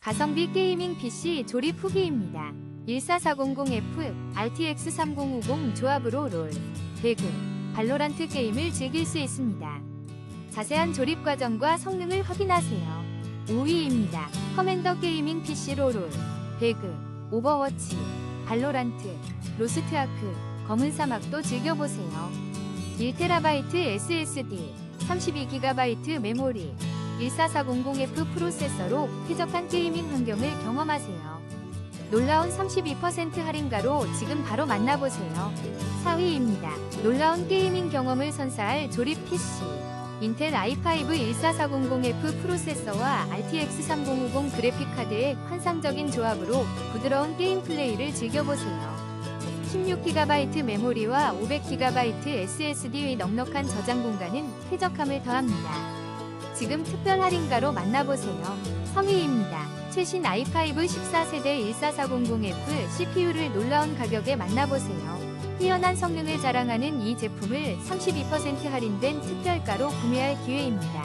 가성비 게이밍 PC 조립 후기입니다. 14400F, RTX 3050 조합으로 롤, 배그, 발로란트 게임을 즐길 수 있습니다. 자세한 조립 과정과 성능을 확인하세요. 5위입니다. 커맨더 게이밍 PC로 롤, 배그, 오버워치, 발로란트, 로스트아크, 검은 사막도 즐겨보세요. 1TB SSD, 32GB 메모리, 14400F 프로세서로 쾌적한 게이밍 환경을 경험하세요. 놀라운 32% 할인가로 지금 바로 만나보세요. 4위입니다. 놀라운 게이밍 경험을 선사할 조립 PC. 인텔 i5 14400F 프로세서와 RTX 3050 그래픽카드의 환상적인 조합으로 부드러운 게임 플레이를 즐겨보세요. 16GB 메모리와 500GB SSD의 넉넉한 저장 공간은 쾌적함을 더합니다. 지금 특별 할인가로 만나보세요. 성의입니다. 최신 i5 14세대 14400F CPU를 놀라운 가격에 만나보세요. 뛰어난 성능을 자랑하는 이 제품을 32% 할인된 특별가로 구매할 기회입니다.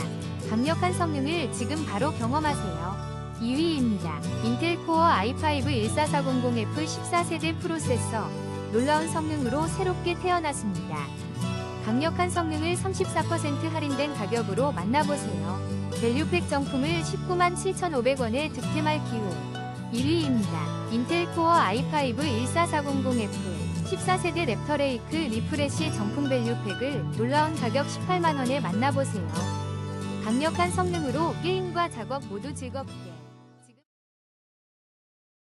강력한 성능을 지금 바로 경험하세요. 2위입니다. 인텔 코어 i5 14400F 14세대 프로세서 놀라운 성능으로 새롭게 태어났습니다. 강력한 성능을 34% 할인된 가격으로 만나보세요. 밸류팩 정품을 19만 7,500원에 득템할 기회. 1위입니다. 인텔 코어 i5 14400F 14세대 랩터 레이크 리프레시 정품 밸류팩을 놀라운 가격 18만원에 만나보세요. 강력한 성능으로 게임과 작업 모두 즐겁게